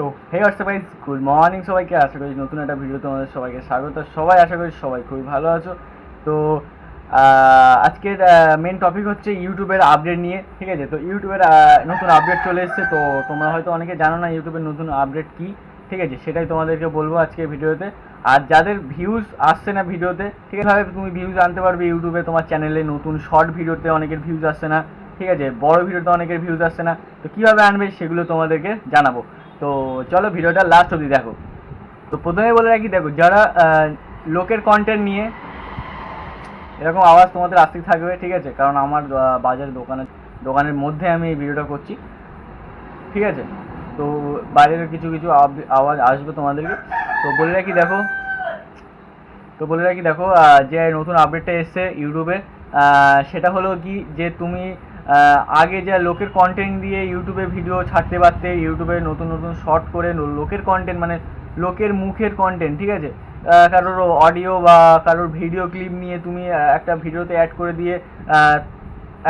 তো hey WhatsApp guys good morning সবাইকে। আশা করি নতুন একটা ভিডিও তোমাদের সবাইকে স্বাগত। সবাই আশা করি সবাই খুবই ভালো আছো। তো আজকের মেন টপিক হচ্ছে ইউটিউবের আপডেট নিয়ে, ঠিক আছে? তো, ইউটিউবের নতুন আপডেট চলে এসেছে। তো, তোমরা হয়তো অনেকে জানো না ইউটিউবের নতুন আপডেট কি, ঠিক আছে? সেটাই তোমাদেরকে বলব আজকে ভিডিওতে। আর যাদের ভিউজ আসছে না ভিডিওতে, ঠিক আছে? তুমি ভিউজ আনতে পারবে ইউটিউবে। তোমার চ্যানেলে নতুন শর্ট ভিডিওতে অনেকের ভিউজ আসছে না, ঠিক আছে? বড় ভিডিওতে অনেকের ভিউজ আসছে না। তো, কীভাবে আনবে সেগুলো তোমাদেরকে জানাব। তো চলো ভিডিওটা লাস্ট অবধি দেখো। তো প্রথমে বলে রাখি, দেখো, যারা লোকের কন্টেন্ট নিয়ে এরকম আওয়াজ তোমাদের আসতেই থাকবে, ঠিক আছে? কারণ আমার বাজার দোকানে দোকানের মধ্যে আমি এই ভিডিওটা করছি, ঠিক আছে? তো বাইরের কিছু কিছু আওয়াজ আসবে তোমাদেরকে। তো বলে রাখি, দেখো, তো বলে রাখি, দেখো যে নতুন আপডেটটা এসছে ইউটিউবে সেটা হলো কি, যে তুমি আগে যা লোকের কন্টেন্ট দিয়ে ইউটিউবে ভিডিও ছাড়তে পারতে ইউটিউবে নতুন নতুন শর্ট করে লোকের কন্টেন্ট মানে লোকের মুখের কন্টেন্ট ঠিক আছে? কারোর অডিও বা কারোর ভিডিও ক্লিপ নিয়ে তুমি একটা ভিডিওতে অ্যাড করে দিয়ে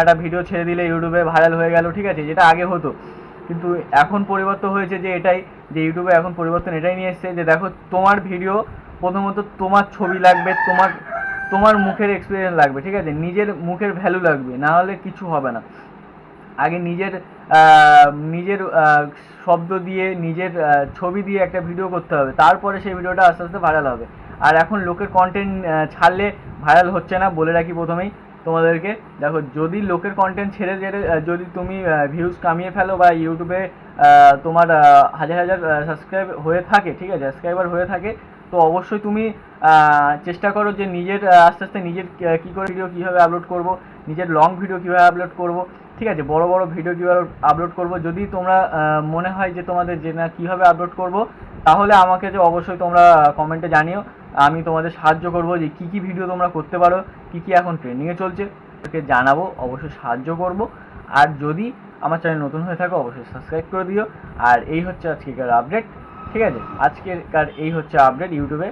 একটা ভিডিও ছেড়ে দিলে ইউটিউবে ভাইরাল হয়ে গেল, ঠিক আছে? যেটা আগে হতো। কিন্তু এখন পরিবর্তন হয়েছে যে এটাই, যে ইউটিউবে এখন পরিবর্তন এটাই নিয়ে এসেছে যে দেখো, তোমার ভিডিও প্রথমত তোমার ছবি লাগবে, তোমার তোমার মুখের এক্সপিরিয়েন্স লাগবে, ঠিক আছে? নিজের মুখের ভ্যালু লাগবে, না হলে কিছু হবে না। আগে নিজের নিজের শব্দ দিয়ে, নিজের ছবি দিয়ে একটা ভিডিও করতে হবে। তারপরে সেই ভিডিওটা আস্তে আস্তে ভাইরাল হবে। আর এখন লোকের কন্টেন্ট ছাড়লে ভাইরাল হচ্ছে না বলে রাখি প্রথমেই তোমাদেরকে। দেখো, যদি লোকের কন্টেন্ট ছেড়ে ছেড়ে যদি তুমি ভিউজ কামিয়ে ফেলো বা ইউটিউবে তোমার হাজার হাজার সাবস্ক্রাইব হয়ে থাকে, ঠিক আছে? সাবস্ক্রাইবার হয়ে থাকে তো অবশ্যই তুমি চেষ্টা করো যে নিজের আস্তে আস্তে নিজের কী করে ভিডিও কীভাবে আপলোড করব, নিজের লং ভিডিও কীভাবে আপলোড করব, ঠিক আছে? বড় বড় ভিডিও কীভাবে আপলোড করব, যদি তোমরা মনে হয় যে তোমাদের যে না কীভাবে আপলোড করব, তাহলে আমাকে যে অবশ্যই তোমরা কমেন্টে জানিও। আমি তোমাদের সাহায্য করব যে কী কী ভিডিও তোমরা করতে পারো, কী কী এখন ট্রেন্ডিংয়ে চলছে, ওকে জানাব, অবশ্যই সাহায্য করব। আর যদি আমার চ্যানেল নতুন হয়ে থাকো, অবশ্যই সাবস্ক্রাইব করে দিও। আর এই হচ্ছে আজকেকার আপডেট ঠিক আছে? আজকের কার এই হচ্ছে আপডেট ইউটিউবে।